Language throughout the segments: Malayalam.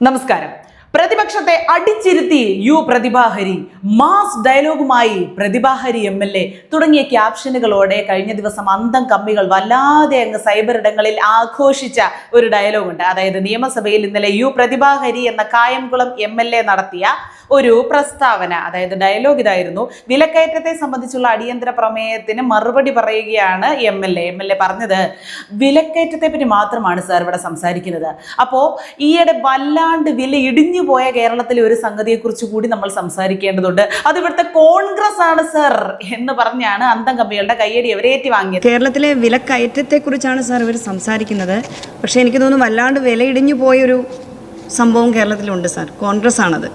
നമസ്കാരം. പ്രതിപക്ഷത്തെ അടിച്ചിരുത്തി യു പ്രതിഭാഹരി മാസ് ഡയലോഗുമായി പ്രതിഭാഹരി എം എൽ എ. തുടങ്ങിയ ക്യാപ്ഷനുകളോടെ കഴിഞ്ഞ ദിവസം അന്തം കമ്മികൾ വല്ലാതെ അങ്ങ് സൈബർ ഇടങ്ങളിൽ ആഘോഷിച്ച ഒരു ഡയലോഗുണ്ട്. അതായത് നിയമസഭയിൽ ഇന്നലെ യു പ്രതിഭാഹരി എന്ന കായംകുളം എം നടത്തിയ ഒരു പ്രസ്താവന അതായത് ഡയലോഗ് ഇതായിരുന്നു. വിലക്കയറ്റത്തെ സംബന്ധിച്ചുള്ള അടിയന്തര പ്രമേയത്തിന് മറുപടി പറയുകയാണ് M L A. M L A പറഞ്ഞത് വിലക്കയറ്റത്തെ പറ്റി മാത്രമാണ് സാർ ഇവിടെ സംസാരിക്കുന്നത്. അപ്പോ ഈയിടെ വല്ലാണ്ട് വില ഇടിഞ്ഞു പോയ കേരളത്തിലെ ഒരു സംഗതിയെക്കുറിച്ച് കൂടി നമ്മൾ സംസാരിക്കേണ്ടതുണ്ട്. അത് ഇവിടുത്തെ കോൺഗ്രസ് ആണ് സർ എന്ന് പറഞ്ഞാണ് അന്തം കമ്പികളുടെ കയ്യടി അവർ ഏറ്റുവാങ്ങിയത്. കേരളത്തിലെ വിലക്കയറ്റത്തെക്കുറിച്ചാണ് സാർ ഇവർ സംസാരിക്കുന്നത്. പക്ഷേ എനിക്ക് തോന്നുന്നു വല്ലാണ്ട് വില ഇടിഞ്ഞു പോയൊരു സംഭവം കേരളത്തിലുണ്ട് സാർ കോൺഗ്രസ് ആണത്.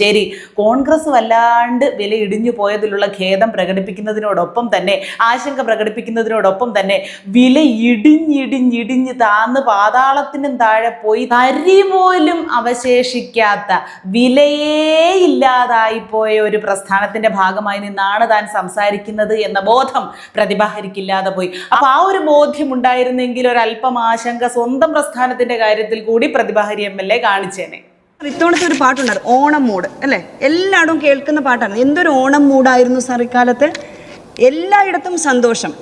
ശരി. കോൺഗ്രസ് വല്ലാണ്ട് വില ഇടിഞ്ഞു പോയതിലുള്ള ഖേദം പ്രകടിപ്പിക്കുന്നതിനോടൊപ്പം തന്നെ ആശങ്ക പ്രകടിപ്പിക്കുന്നതിനോടൊപ്പം തന്നെ വില ഇടിഞ്ഞിടിഞ്ഞിടിഞ്ഞ് താന്ന് പാതാളത്തിനും താഴെ പോയി തരി പോലും അവശേഷിക്കാത്ത വിലയേ ഇല്ലാതായി പോയ ഒരു പ്രസ്ഥാനത്തിന്റെ ഭാഗമായി നിന്നാണ് താൻ സംസാരിക്കുന്നത് എന്ന ബോധം പ്രതിഭാഹരിക്കില്ലാതെ പോയി. അപ്പൊ ആ ഒരു ബോധ്യം ഉണ്ടായിരുന്നെങ്കിൽ ഒരല്പം ആശങ്ക സ്വന്തം പ്രസ്ഥാനത്തിന്റെ കാര്യത്തിൽ കൂടി പ്രതിഭാഹരി എം എൽ എ കാണിച്ചേനെ. ഇത്തവണത്തെ ഒരു പാട്ടുണ്ടായിരുന്നു. ഓണം മൂഡ് അല്ലേ? എല്ലായിടവും കേൾക്കുന്ന പാട്ടാണ്. എന്തൊരു ഓണം മൂഡായിരുന്നു സാർ ഇക്കാലത്ത്? എല്ലായിടത്തും സന്തോഷം.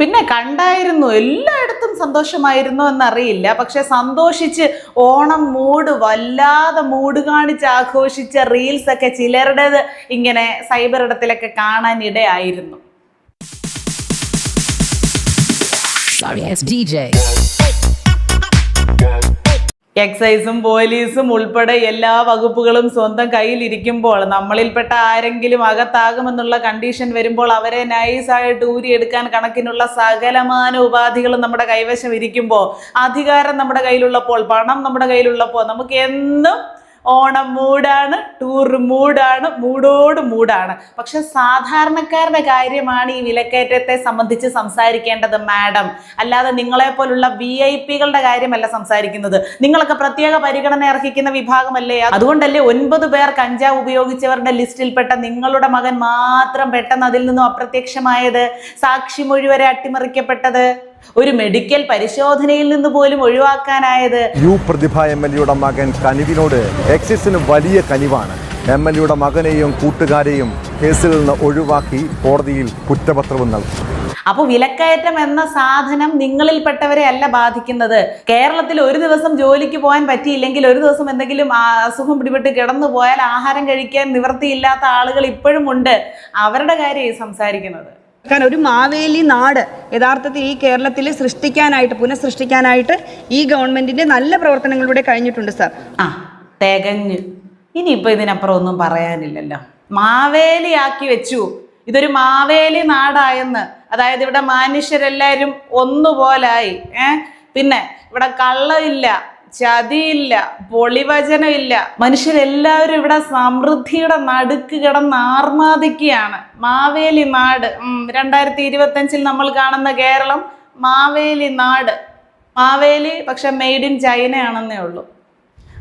പിന്നെ കണ്ടായിരുന്നു എല്ലായിടത്തും സന്തോഷമായിരുന്നു എന്നറിയില്ല. പക്ഷെ സന്തോഷിച്ച് ഓണം മൂഡ് വല്ലാതെ മൂഡ് കാണിച്ച് ആഘോഷിച്ച റീൽസ് ഒക്കെ ചിലരുടേത് ഇങ്ങനെ സൈബർ ഇടത്തിലൊക്കെ കാണാൻ ഇടയായിരുന്നു Sorry it's DJ. എക്സൈസും പോലീസും ഉൾപ്പെടെ എല്ലാ വകുപ്പുകളും സ്വന്തം കയ്യിലിരിക്കുമ്പോൾ നമ്മളിൽപ്പെട്ട ആരെങ്കിലും അകത്താകുമെന്നുള്ള കണ്ടീഷൻ വരുമ്പോൾ അവരെ നൈസായിട്ട് ഊരിയെടുക്കാൻ കണക്കിനുള്ള സകലമാന ഉപാധികളും നമ്മുടെ കൈവശം ഇരിക്കുമ്പോൾ അധികാരം നമ്മുടെ കയ്യിലുള്ളപ്പോൾ പണം നമ്മുടെ കയ്യിലുള്ളപ്പോൾ നമുക്ക് എന്നും ഓണം മൂടാണ് ടൂർ മൂടാണ് മൂടോട് മൂടാണ് പക്ഷെ സാധാരണക്കാരുടെ കാര്യമാണ് ഈ വിലക്കയറ്റത്തെ സംബന്ധിച്ച് സംസാരിക്കേണ്ടത് മാഡം. അല്ലാതെ നിങ്ങളെ പോലുള്ള വി ഐ പികളുടെ കാര്യമല്ല സംസാരിക്കുന്നത്. നിങ്ങളൊക്കെ പ്രത്യേക പരിഗണന അർഹിക്കുന്ന വിഭാഗമല്ലേ? അതുകൊണ്ടല്ലേ ഒൻപത് പേർ കഞ്ചാവ് ഉപയോഗിച്ചവരുടെ ലിസ്റ്റിൽപ്പെട്ട നിങ്ങളുടെ മകൻ മാത്രം പെട്ടെന്ന് അതിൽ നിന്നും അപ്രത്യക്ഷമായത് സാക്ഷി മുഴുവരെ അട്ടിമറിക്കപ്പെട്ടത്? ഒരു മെഡിക്കൽ പരിശോധനയിൽ നിന്ന് പോലും ഒഴിവാക്കാനായത്? യു പ്രതിഭ എം എൽ എയുടെ മകൻ കനിവിനോട് എക്സിസിന് വലിയ കനിവാണ്. എം എൽ എയുടെ മകനെയും കൂട്ടുകാരെയും കേസിൽ നിന്ന് ഒഴിവാക്കി കോടതിയിൽ കുറ്റപത്രവും നൽകി. അപ്പോൾ വിലക്കയറ്റം എന്ന സാധനം നിങ്ങളിൽപ്പെട്ടവരെ അല്ല ബാധിക്കുന്നത്. കേരളത്തിൽ ഒരു ദിവസം ജോലിക്ക് പോകാൻ പറ്റിയില്ലെങ്കിൽ ഒരു ദിവസം എന്തെങ്കിലും അസുഖം പിടിപെട്ട് കിടന്നു പോയാൽ ആഹാരം കഴിക്കാൻ നിവൃത്തിയില്ലാത്ത ആളുകൾ ഇപ്പോഴും ഉണ്ട്. അവരുടെ കാര്യം സംസാരിക്കുന്നത്. കാരണം ഒരു മാവേലി നാട് യഥാർത്ഥത്തിൽ ഈ കേരളത്തിൽ സൃഷ്ടിക്കാനായിട്ട് പുനഃസൃഷ്ടിക്കാനായിട്ട് ഈ ഗവൺമെന്റിന്റെ നല്ല പ്രവർത്തനങ്ങളിലൂടെ കഴിഞ്ഞിട്ടുണ്ട് സാർ. ആ തികഞ്ഞു. ഇനിയിപ്പോൾ ഇതിനപ്പുറം ഒന്നും പറയാനില്ലല്ലോ. മാവേലിയാക്കി വെച്ചു. ഇതൊരു മാവേലി നാടായെന്ന്. അതായത് ഇവിടെ മനുഷ്യരെല്ലാവരും ഒന്നുപോലായി ഏ? പിന്നെ ഇവിടെ കള്ളയില്ല. ചതിയില്ല പൊളിവചനമില്ല. മനുഷ്യരെല്ലാവരും ഇവിടെ സമൃദ്ധിയുടെ നടുക്ക് കിടന്ന് ആർമാദിക്കുകയാണ്. മാവേലി നാട്. രണ്ടായിരത്തി ഇരുപത്തഞ്ചിൽ നമ്മൾ കാണുന്ന കേരളം മാവേലി നാട്. മാവേലി പക്ഷെ മെയ്ഡ് ഇൻ ചൈനയാണെന്നേ ഉള്ളൂ.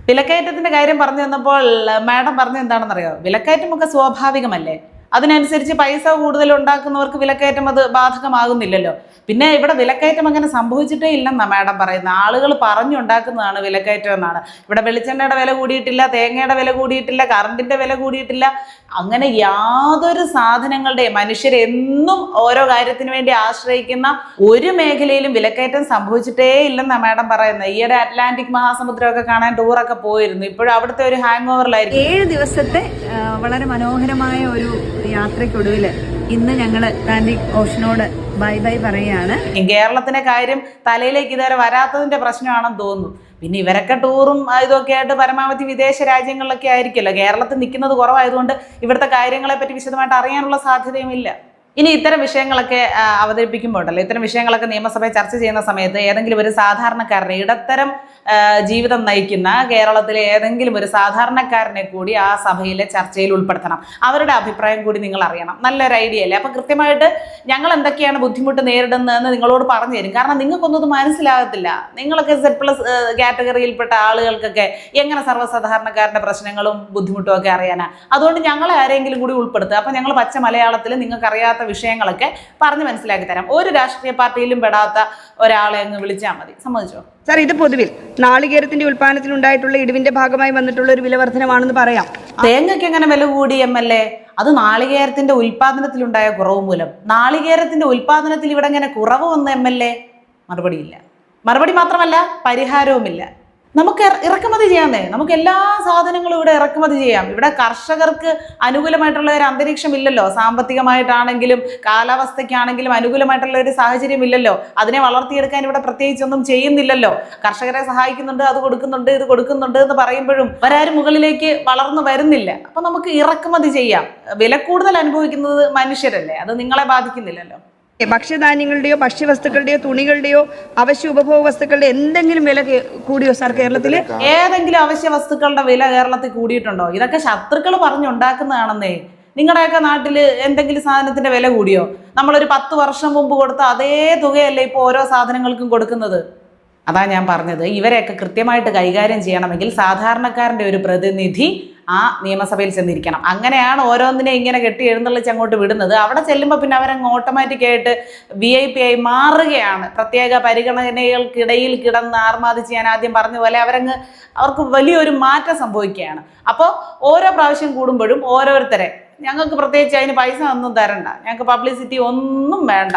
വിലക്കയറ്റത്തിന്റെ കാര്യം പറഞ്ഞു തന്നപ്പോൾ മാഡം പറഞ്ഞത് എന്താണെന്നറിയോ? വിലക്കയറ്റമൊക്കെ സ്വാഭാവികമല്ലേ? അതിനനുസരിച്ച് പൈസ കൂടുതൽ ഉണ്ടാക്കുന്നവർക്ക് വിലക്കയറ്റം അത് ബാധകമാകുന്നില്ലല്ലോ. പിന്നെ ഇവിടെ വിലക്കയറ്റം അങ്ങനെ സംഭവിച്ചിട്ടേ ഇല്ലെന്നാ മാഡം പറയുന്നത്. ആളുകൾ പറഞ്ഞുണ്ടാക്കുന്നതാണ് വിലക്കയറ്റം എന്നാണ്. ഇവിടെ വെളിച്ചെണ്ണയുടെ വില കൂടിയിട്ടില്ല തേങ്ങയുടെ വില കൂടിയിട്ടില്ല കറണ്ടിന്റെ വില കൂടിയിട്ടില്ല. അങ്ങനെ യാതൊരു സാധനങ്ങളുടെയും മനുഷ്യരെന്നും ഓരോ കാര്യത്തിന് വേണ്ടി ആശ്രയിക്കുന്ന ഒരു മേഖലയിലും വിലക്കയറ്റം സംഭവിച്ചിട്ടേ ഇല്ലെന്നാ മാഡം പറയുന്നത്. ഈയിടെ അറ്റ്ലാന്റിക് മഹാസമുദ്രമൊക്കെ കാണാൻ ടൂറൊക്കെ പോയിരുന്നു. ഇപ്പോഴും അവിടുത്തെ ഒരു ഹാങ് ഓവറിലായിരിക്കും ഏഴ് ദിവസത്തെ വളരെ മനോഹരമായ ഒരു യാത്രയ്ക്കൊടുവിൽ ഇന്ന് ഞങ്ങൾ താന്റെ ഓഷനോട് ബൈ ബൈ പറയുകയാണ്. കേരളത്തിന്റെ കാര്യം തലയിലേക്ക് ഇതുവരെ വരാത്തതിന്റെ പ്രശ്നമാണെന്ന് തോന്നുന്നു. പിന്നെ ഇവരൊക്കെ ടൂറും ഇതൊക്കെ ആയിട്ട് പരമാവധി വിദേശ രാജ്യങ്ങളിലൊക്കെ ആയിരിക്കുമല്ലോ. കേരളത്തിൽ നിൽക്കുന്നത് കുറവായതുകൊണ്ട് ഇവിടുത്തെ കാര്യങ്ങളെ പറ്റി വിശദമായിട്ട് അറിയാനുള്ള സാധ്യതയും ഇല്ല. ഇനി ഇത്തരം വിഷയങ്ങളൊക്കെ അവതരിപ്പിക്കുമ്പോഴല്ലോ ഇത്തരം വിഷയങ്ങളൊക്കെ നിയമസഭയിൽ ചർച്ച ചെയ്യുന്ന സമയത്ത് ഏതെങ്കിലും ഒരു സാധാരണക്കാരുടെ ഇടത്തരം ജീവിതം നയിക്കുന്ന കേരളത്തിലെ ഏതെങ്കിലും ഒരു സാധാരണക്കാരനെ കൂടി ആ സഭയിലെ ചർച്ചയിൽ ഉൾപ്പെടുത്തണം. അവരുടെ അഭിപ്രായം കൂടി നിങ്ങൾ അറിയണം. നല്ലൊരു ഐഡിയ അല്ലേ? അപ്പം കൃത്യമായിട്ട് ഞങ്ങൾ എന്തൊക്കെയാണ് ബുദ്ധിമുട്ട് നേരിടുന്നതെന്ന് നിങ്ങളോട് പറഞ്ഞു തരും. കാരണം നിങ്ങൾക്കൊന്നും മനസ്സിലാകത്തില്ല. നിങ്ങളൊക്കെ സെഡ് പ്ലസ് കാറ്റഗറിയിൽപ്പെട്ട ആളുകൾക്കൊക്കെ എങ്ങനെ സർവസാധാരണക്കാരന്റെ പ്രശ്നങ്ങളും ബുദ്ധിമുട്ടും ഒക്കെ അറിയാനാ? അതുകൊണ്ട് ഞങ്ങളെ ആരെങ്കിലും കൂടി ഉൾപ്പെടുത്തുക. അപ്പം ഞങ്ങൾ പച്ച മലയാളത്തിൽ നിങ്ങൾക്ക് അറിയാത്ത വിഷയങ്ങളൊക്കെ പറഞ്ഞ് മനസ്സിലാക്കി തരാം. ഒരു രാഷ്ട്രീയ പാർട്ടിയിലും പെടാത്ത ഒരാളെ അങ്ങ് വിളിച്ചാൽ മതി. സമ്മതിച്ചോ? സാർ ഇത് പൊതുവിൽ നാളികേരത്തിന്റെ ഉൽപ്പാദനത്തിൽ ഉണ്ടായിട്ടുള്ള ഇടിവിന്റെ ഭാഗമായി വന്നിട്ടുള്ള ഒരു വില വർധനമാണെന്ന് പറയാം തേങ്ങയ്ക്ക് എങ്ങനെ വില കൂടി എം എൽ എ? അത് നാളികേരത്തിന്റെ ഉൽപാദനത്തിലുണ്ടായ കുറവ് മൂലം. നാളികേരത്തിന്റെ ഉൽപാദനത്തിൽ ഇവിടെ എങ്ങനെ കുറവ് വന്ന എം എൽ എ? മറുപടിയില്ല. മറുപടി മാത്രമല്ല പരിഹാരവുമില്ല. നമുക്ക് ഇറ- ഇറക്കുമതി ചെയ്യാന്നേ. നമുക്ക് എല്ലാ സാധനങ്ങളും ഇവിടെ ഇറക്കുമതി ചെയ്യാം. ഇവിടെ കർഷകർക്ക് അനുകൂലമായിട്ടുള്ള ഒരു അന്തരീക്ഷം ഇല്ലല്ലോ സാമ്പത്തികമായിട്ടാണെങ്കിലും കാലാവസ്ഥയ്ക്കാണെങ്കിലും അനുകൂലമായിട്ടുള്ള ഒരു സാഹചര്യം ഇല്ലല്ലോ അതിനെ വളർത്തിയെടുക്കാൻ ഇവിടെ പ്രത്യേകിച്ചൊന്നും ചെയ്യുന്നില്ലല്ലോ. കർഷകരെ സഹായിക്കുന്നുണ്ട് അത് കൊടുക്കുന്നുണ്ട് ഇത് കൊടുക്കുന്നുണ്ട് എന്ന് പറയുമ്പോഴും അവരാരും മുകളിലേക്ക് വളർന്നു വരുന്നില്ല. അപ്പം നമുക്ക് ഇറക്കുമതി ചെയ്യാം. വില കൂടുതൽ അനുഭവിക്കുന്നത് മനുഷ്യരല്ലേ? അത് നിങ്ങളെ ബാധിക്കുന്നില്ലല്ലോ. ഭക്ഷ്യധാന്യങ്ങളുടെയോ ഭക്ഷ്യവസ്തുക്കളുടെയോ തുണികളുടെയോ അവശ്യ ഉപഭോഗ വസ്തുക്കളുടെ എന്തെങ്കിലും വില കൂടിയോ സാർ കേരളത്തിൽ ഏതെങ്കിലും അവശ്യ വസ്തുക്കളുടെ വില കേരളത്തിൽ കൂടിയിട്ടുണ്ടോ? ഇതൊക്കെ ശത്രുക്കൾ പറഞ്ഞുണ്ടാക്കുന്നതാണെന്നേ. നിങ്ങളുടെയൊക്കെ നാട്ടിൽ എന്തെങ്കിലും സാധനത്തിന്റെ വില കൂടിയോ? നമ്മളൊരു പത്ത് വർഷം മുമ്പ് കൊടുത്ത അതേ തുകയല്ലേ ഇപ്പോൾ ഓരോ സാധനങ്ങൾക്കും കൊടുക്കുന്നത്. അതാ ഞാൻ പറഞ്ഞത്. ഇവരെയൊക്കെ കൃത്യമായിട്ട് കൈകാര്യം ചെയ്യണമെങ്കിൽ സാധാരണക്കാരന്റെ ഒരു പ്രതിനിധി ആ നിയമസഭയിൽ ചെന്നിരിക്കണം. അങ്ങനെയാണ് ഓരോന്നിനെ ഇങ്ങനെ കെട്ടി എഴുന്നള്ളിച്ച് അങ്ങോട്ട് വിടുന്നത്. അവിടെ ചെല്ലുമ്പോൾ പിന്നെ അവരങ്ങ് ഓട്ടോമാറ്റിക് ആയിട്ട് വി ഐ പി ആയി മാറുകയാണ്. പ്രത്യേക പരിഗണനകൾക്കിടയിൽ കിടന്ന് ആർമാദിച്ച് ഞാൻ ആദ്യം പറഞ്ഞ പോലെ അവരങ്ങ് അവർക്ക് വലിയൊരു മാറ്റം സംഭവിക്കുകയാണ്. അപ്പോൾ ഓരോ പ്രാവശ്യം കൂടുമ്പോഴും ഓരോരുത്തരെ ഞങ്ങൾക്ക് പ്രത്യേകിച്ച് അതിന് പൈസ ഒന്നും തരണ്ട. ഞങ്ങൾക്ക് പബ്ലിസിറ്റി ഒന്നും വേണ്ട.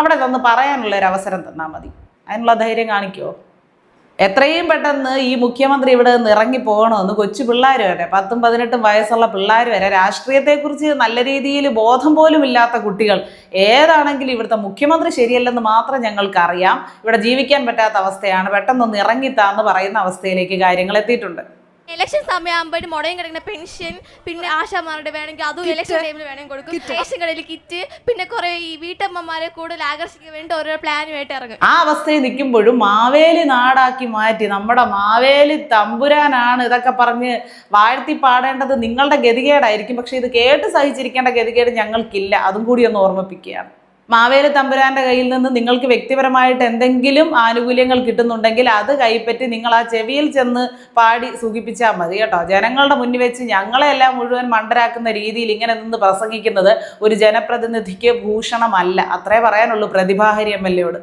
അവിടെ തന്ന് പറയാനുള്ള ഒരു അവസരം തന്നാൽ മതി. അതിനുള്ള ധൈര്യം കാണിക്കുമോ എത്രയും പെട്ടെന്ന് ഈ മുഖ്യമന്ത്രി ഇവിടെ നിന്ന് ഇറങ്ങി പോകണമെന്ന് കൊച്ചു പിള്ളേർ വരെ പത്തും പതിനെട്ടും വയസ്സുള്ള പിള്ളേർ വരെ രാഷ്ട്രീയത്തെക്കുറിച്ച് നല്ല രീതിയിൽ ബോധം പോലും ഇല്ലാത്ത കുട്ടികൾ ഏതാണെങ്കിലും ഇവിടുത്തെ മുഖ്യമന്ത്രി ശരിയല്ലെന്ന് മാത്രം ഞങ്ങൾക്കറിയാം. ഇവിടെ ജീവിക്കാൻ പറ്റാത്ത അവസ്ഥയാണ്. പെട്ടെന്നൊന്ന് ഇറങ്ങിത്താന്ന് പറയുന്ന അവസ്ഥയിലേക്ക് കാര്യങ്ങൾ എത്തിയിട്ടുണ്ട്. ഇലക്ഷൻ സമയമാകുമ്പോൾ മുടങ്ങി കിടക്കുന്ന പെൻഷൻ പിന്നെ ആശാമാരുടെ വേണമെങ്കിൽ അതും ഇലക്ഷൻ ടൈമിൽ വേണമെങ്കിൽ കൊടുക്കും. റേഷൻ കടയിൽ കിറ്റ് പിന്നെ കുറെ ഈ വീട്ടമ്മമാരെ കൂടുതൽ ആകർഷിക്കാൻ വേണ്ടി ഓരോ പ്ലാനുമായിട്ട് ഇറങ്ങും. ആ അവസ്ഥയിൽ നിൽക്കുമ്പോഴും മാവേലി നാടാക്കി മാറ്റി. നമ്മുടെ മാവേലി തമ്പുരാനാണ് ഇതൊക്കെ പറഞ്ഞ് വാഴ്ത്തി പാടേണ്ടത് നിങ്ങളുടെ ഗതികേടായിരിക്കും. പക്ഷെ ഇത് കേട്ട് സഹിച്ചിരിക്കേണ്ട ഗതികേട് ഞങ്ങൾക്കില്ല. അതും കൂടി ഒന്ന് ഓർമ്മിപ്പിക്കുകയാണ്. മാവേലി തമ്പുരാന്റെ കയ്യിൽ നിന്ന് നിങ്ങൾക്ക് വ്യക്തിപരമായിട്ട് എന്തെങ്കിലും ആനുകൂല്യങ്ങൾ കിട്ടുന്നുണ്ടെങ്കിൽ അത് കൈപ്പറ്റി നിങ്ങൾ ആ ചെവിയിൽ ചെന്ന് പാടി സൂചിപ്പിച്ചാൽ മതി കേട്ടോ. ജനങ്ങളുടെ മുന്നിൽ വെച്ച് ഞങ്ങളെല്ലാം മുഴുവൻ മണ്ടരാക്കുന്ന രീതിയിൽ ഇങ്ങനെ നിന്ന് പ്രസംഗിക്കുന്നത് ഒരു ജനപ്രതിനിധിക്ക് ഭൂഷണമല്ല. അത്രേ പറയാനുള്ളൂ പ്രതിഭാഹരി എം എൽ എയോട്.